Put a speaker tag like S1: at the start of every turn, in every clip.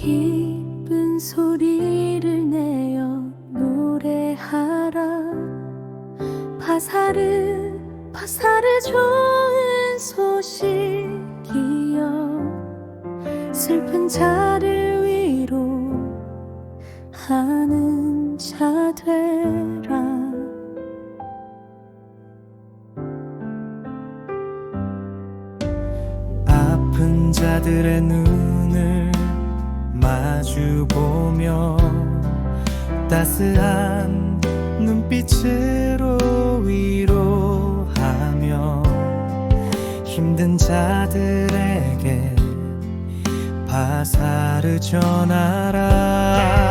S1: 기쁜 소리를 내어 노래하라. 바사르 바사르 좋은 소식이여. 슬픈 자를 위로하는 자 되라.
S2: 아픈 자들의 눈을 마주 보며 따스한 눈빛으로 위로하며 힘든 자들에게 바사를 전하라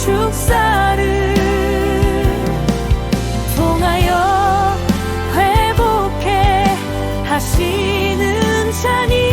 S2: 축사를 통하여 회복해 하시는 자니